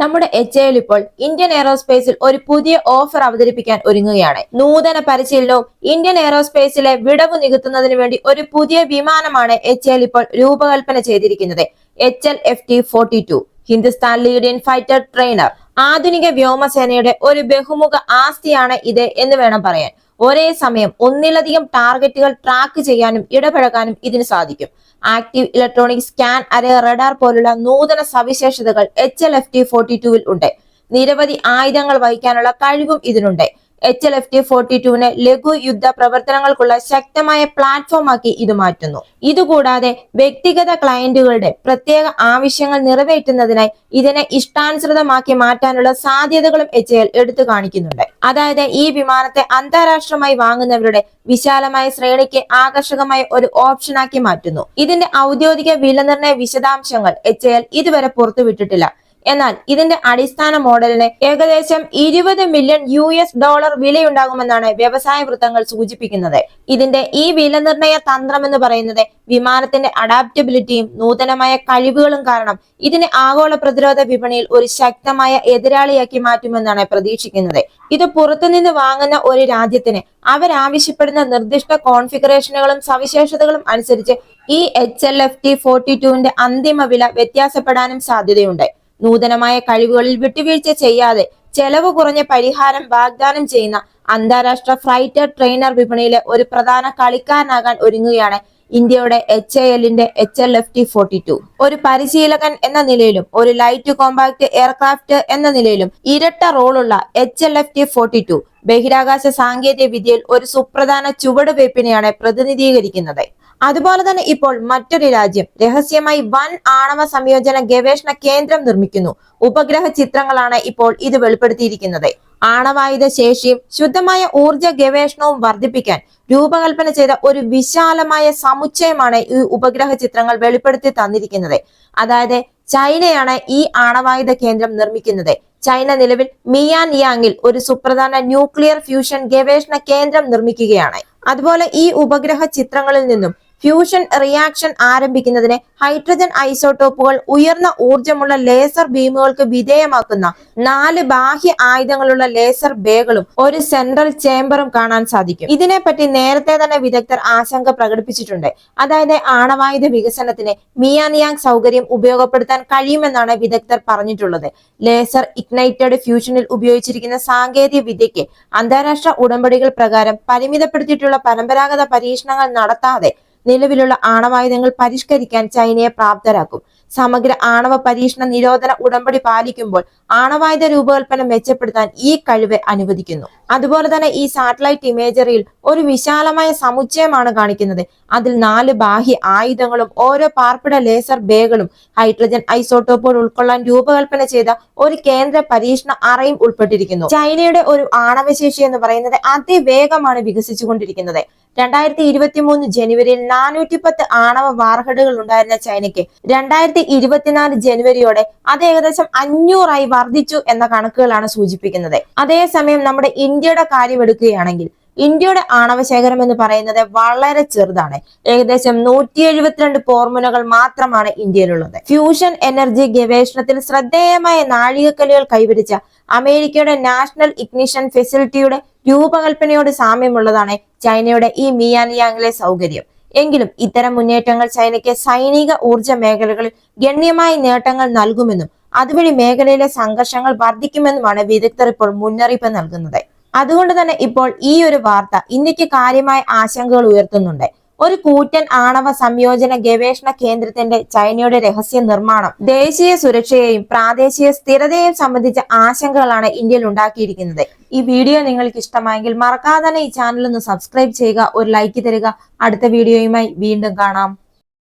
നമ്മുടെ H L ഇപ്പോൾ Indian എയറോസ്പേസിൽ ഒരു പുതിയ ഓഫർ അവതരിപ്പിക്കാൻ ഒരുങ്ങുകയാണ്. നൂതന പരിശീലനവും ഇന്ത്യൻ എയറോസ്പേസിലെ വിടവ് നികത്തുന്നതിന് വേണ്ടി ഒരു പുതിയ വിമാനമാണ് എച്ച് എൽ ഇപ്പോൾ രൂപകൽപ്പന ചെയ്തിരിക്കുന്നത്. H L F T forty two Hindustan lead in fighter trainer. ആധുനിക വ്യോമസേനയുടെ ഒരു ബഹുമുഖ ആസ്തിയാണ് ഇത് എന്ന് വേണം പറയാൻ. ഒരേ സമയം ഒന്നിലധികം ടാർഗറ്റുകൾ ട്രാക്ക് ചെയ്യാനും ഇടപഴകാനും ഇതിന് സാധിക്കും. Active electronic scan array radar പോലുള്ള നൂതന സവിശേഷതകൾ H L F T forty ടുവിൽ ഉണ്ട്. നിരവധി ആയുധങ്ങൾ വഹിക്കാനുള്ള കഴിവും ഇതിനുണ്ട്. H L F T forty ടുവിനെ ലഘു യുദ്ധ പ്രവർത്തനങ്ങൾക്കുള്ള ശക്തമായ പ്ലാറ്റ്ഫോം ആക്കി ഇത് മാറ്റുന്നു. ഇതുകൂടാതെ വ്യക്തിഗത ക്ലയന്റുകളുടെ പ്രത്യേക ആവശ്യങ്ങൾ നിറവേറ്റുന്നതിനായി ഇതിനെ ഇഷ്ടാനുസൃതമാക്കി മാറ്റാനുള്ള സാധ്യതകളും എച്ച് എൽ എടുത്തു കാണിക്കുന്നുണ്ട്. അതായത് ഈ വിമാനത്തെ അന്താരാഷ്ട്രമായി വാങ്ങുന്നവരുടെ വിശാലമായ ശ്രേണിക്ക് ആകർഷകമായ ഒരു ഓപ്ഷനാക്കി മാറ്റുന്നു. ഇതിന്റെ ഔദ്യോഗിക വിലനിർണയ വിശദാംശങ്ങൾ എച്ച് എൽ ഇതുവരെ പുറത്തുവിട്ടിട്ടില്ല. എന്നാൽ ഇതിന്റെ അടിസ്ഥാന മോഡലിന് ഏകദേശം ഇരുപത് മില്യൺ യു എസ് ഡോളർ വിലയുണ്ടാകുമെന്നാണ് വ്യവസായ വൃത്തങ്ങൾ സൂചിപ്പിക്കുന്നത്. ഇതിന്റെ ഈ വിലനിർണയ തന്ത്രം എന്ന് പറയുന്നത് വിമാനത്തിന്റെ അഡാപ്റ്റബിലിറ്റിയും നൂതനമായ കഴിവുകളും കാരണം ഇതിനെ ആഗോള പ്രതിരോധ വിപണിയിൽ ഒരു ശക്തമായ എതിരാളിയാക്കി മാറ്റുമെന്നാണ് പ്രതീക്ഷിക്കുന്നത്. ഇത് പുറത്തുനിന്ന് വാങ്ങുന്ന ഒരു രാജ്യത്തിന് അവരാവശ്യപ്പെടുന്ന നിർദ്ദിഷ്ട കോൺഫിഗറേഷനുകളും സവിശേഷതകളും അനുസരിച്ച് ഈ H L F T forty ടുവിന്റെ അന്തിമ വില വ്യത്യാസപ്പെടാനും സാധ്യതയുണ്ട്. നൂതനമായ കഴിവുകളിൽ വിട്ടുവീഴ്ച ചെയ്യാതെ ചെലവ് കുറഞ്ഞ പരിഹാരം വാഗ്ദാനം ചെയ്യുന്ന അന്താരാഷ്ട്ര ഫ്രൈറ്റർ ട്രെയിനർ വിപണിയിലെ ഒരു പ്രധാന കളിക്കാരനാകാൻ ഒരുങ്ങുകയാണ് ഇന്ത്യയുടെ എച്ച് എ എല്ലിന്റെ H L F T forty two. ഒരു പരിശീലകൻ എന്ന നിലയിലും ഒരു ലൈറ്റ് കോമ്പാക്ട് എയർക്രാഫ്റ്റ് എന്ന നിലയിലും ഇരട്ട റോളുള്ള H L F T forty two ബഹിരാകാശ സാങ്കേതിക വിദ്യയിൽ ഒരു സുപ്രധാന ചുവടുവയ്പ്പിനെയാണ് പ്രതിനിധീകരിക്കുന്നത്. അതുപോലെ തന്നെ ഇപ്പോൾ മറ്റൊരു രാജ്യം രഹസ്യമായി വൻ ആണവ സംയോജന ഗവേഷണ കേന്ദ്രം നിർമ്മിക്കുന്നു. ഉപഗ്രഹ ചിത്രങ്ങളാണ് ഇപ്പോൾ ഇത് വെളിപ്പെടുത്തിയിരിക്കുന്നത്. ആണവായുധ ശേഷിയും ശുദ്ധമായ ഊർജ ഗവേഷണവും വർദ്ധിപ്പിക്കാൻ രൂപകൽപ്പന ചെയ്ത ഒരു വിശാലമായ സമുച്ചയമാണ് ഈ ഉപഗ്രഹ ചിത്രങ്ങൾ വെളിപ്പെടുത്തി തന്നിരിക്കുന്നത്. അതായത് ചൈനയാണ് ഈ ആണവായുധ കേന്ദ്രം നിർമ്മിക്കുന്നത്. ചൈന നിലവിൽ മിയാൻ യാങ്ങിൽ ഒരു സുപ്രധാന ന്യൂക്ലിയർ ഫ്യൂഷൻ ഗവേഷണ കേന്ദ്രം നിർമ്മിക്കുകയാണ്. അതുപോലെ ഈ ഉപഗ്രഹ ചിത്രങ്ങളിൽ നിന്നും ഫ്യൂഷൻ റിയാക്ഷൻ ആരംഭിക്കുന്നതിന് ഹൈഡ്രജൻ ഐസോട്ടോപ്പുകൾ ഉയർന്ന ഊർജമുള്ള ലേസർ ബീമുകൾക്ക് വിധേയമാക്കുന്ന നാല് ബാഹ്യ ആയുധങ്ങളുള്ള ലേസർ ബേകളും ഒരു സെൻട്രൽ ചേംബറും കാണാൻ സാധിക്കും. ഇതിനെപ്പറ്റി നേരത്തെ തന്നെ വിദഗ്ധർ ആശങ്ക പ്രകടിപ്പിച്ചിട്ടുണ്ട്. അതായത് ആണവായുധ വികസനത്തിന് മിയാനിയാങ് സൗകര്യം ഉപയോഗപ്പെടുത്താൻ കഴിയുമെന്നാണ് വിദഗ്ധർ പറഞ്ഞിട്ടുള്ളത്. ലേസർ ഇഗ്നൈറ്റഡ് ഫ്യൂഷനിൽ ഉപയോഗിച്ചിരിക്കുന്ന സാങ്കേതിക വിദ്യയ്ക്ക് അന്താരാഷ്ട്ര ഉടമ്പടികൾ പ്രകാരം പരിമിതപ്പെടുത്തിയിട്ടുള്ള പരമ്പരാഗത പരീക്ഷണങ്ങൾ നടത്താതെ നിലവിലുള്ള ആണവായുധങ്ങൾ പരിഷ്കരിക്കാൻ ചൈനയെ പ്രാപ്തരാക്കും. സമഗ്ര ആണവ പരീക്ഷണ നിരോധന ഉടമ്പടി പാലിക്കുമ്പോൾ ആണവായുധ രൂപകൽപ്പന മെച്ചപ്പെടുത്താൻ ഈ കഴിവ് അനുവദിക്കുന്നു. അതുപോലെ തന്നെ ഈ സാറ്റലൈറ്റ് ഇമേജറിയിൽ ഒരു വിശാലമായ സമുച്ചയമാണ് കാണിക്കുന്നത്. അതിൽ നാല് ബാഹ്യ ആയുധങ്ങളും ഓരോ പാർപ്പിട ലേസർ ബേകളും ഹൈഡ്രജൻ ഐസോട്ടോപ്പുകൾ ഉൾക്കൊള്ളാൻ രൂപകൽപ്പന ചെയ്ത ഒരു കേന്ദ്ര പരീക്ഷണ അറയും ഉൾപ്പെട്ടിരിക്കുന്നു. ചൈനയുടെ ഒരു ആണവശേഷി എന്ന് പറയുന്നത് അതിവേഗമാണ് വികസിച്ചുകൊണ്ടിരിക്കുന്നത്. രണ്ടായിരത്തി ഇരുപത്തി മൂന്ന് ജനുവരിയിൽ നാനൂറ്റി പത്ത് ആണവ വാർഹഡുകൾ ഉണ്ടായിരുന്ന ചൈനയ്ക്ക് രണ്ടായിരത്തി ഇരുപത്തിനാല് ജനുവരിയോടെ അത് ഏകദേശം അഞ്ഞൂറായി വർദ്ധിച്ചു എന്ന കണക്കുകളാണ് സൂചിപ്പിക്കുന്നത്. അതേസമയം നമ്മുടെ ഇന്ത്യയുടെ കാര്യം എടുക്കുകയാണെങ്കിൽ ഇന്ത്യയുടെ ആണവ ശേഖരം എന്ന് പറയുന്നത് വളരെ ചെറുതാണ്. ഏകദേശം നൂറ്റി എഴുപത്തിരണ്ട് പോർമുനകൾ മാത്രമാണ് ഇന്ത്യയിലുള്ളത്. ഫ്യൂഷൻ എനർജി ഗവേഷണത്തിൽ ശ്രദ്ധേയമായ നാഴികക്കല്ലുകൾ കൈവരിച്ച അമേരിക്കയുടെ നാഷണൽ ഇഗ്നിഷൻ ഫെസിലിറ്റിയുടെ രൂപകൽപ്പനയോട് സാമ്യമുള്ളതാണ് ചൈനയുടെ ഈ മിയാനിയാങ്ങിലെ സൗകര്യം. എങ്കിലും ഇത്തരം മുന്നേറ്റങ്ങൾ ചൈനയ്ക്ക് സൈനിക ഊർജ മേഖലകളിൽ ഗണ്യമായ നേട്ടങ്ങൾ നൽകുമെന്നും അതുവഴി മേഖലയിലെ സംഘർഷങ്ങൾ വർദ്ധിക്കുമെന്നുമാണ് വിദഗ്ധർ ഇപ്പോൾ മുന്നറിയിപ്പ് നൽകുന്നത്. അതുകൊണ്ട് തന്നെ ഇപ്പോൾ ഈ ഒരു വാർത്ത ഇന്ത്യയ്ക്ക് കാര്യമായ ആശങ്കകൾ ഉയർത്തുന്നുണ്ട്. ഒരു കൂറ്റൻ ആണവ സംയോജന ഗവേഷണ കേന്ദ്രത്തിന്റെ ചൈനയുടെ രഹസ്യ നിർമ്മാണം ദേശീയ സുരക്ഷയെയും പ്രാദേശിക സ്ഥിരതയെയും സംബന്ധിച്ച ആശങ്കകളാണ് ഇന്ത്യയിൽ ഉണ്ടാക്കിയിരിക്കുന്നത്. ഈ വീഡിയോ നിങ്ങൾക്ക് ഇഷ്ടമായെങ്കിൽ മറക്കാതെ തന്നെ ഈ ചാനൽ ഒന്ന് സബ്സ്ക്രൈബ് ചെയ്യുക ഒരു ലൈക്ക് തരിക. അടുത്ത വീഡിയോയുമായി വീണ്ടും കാണാം.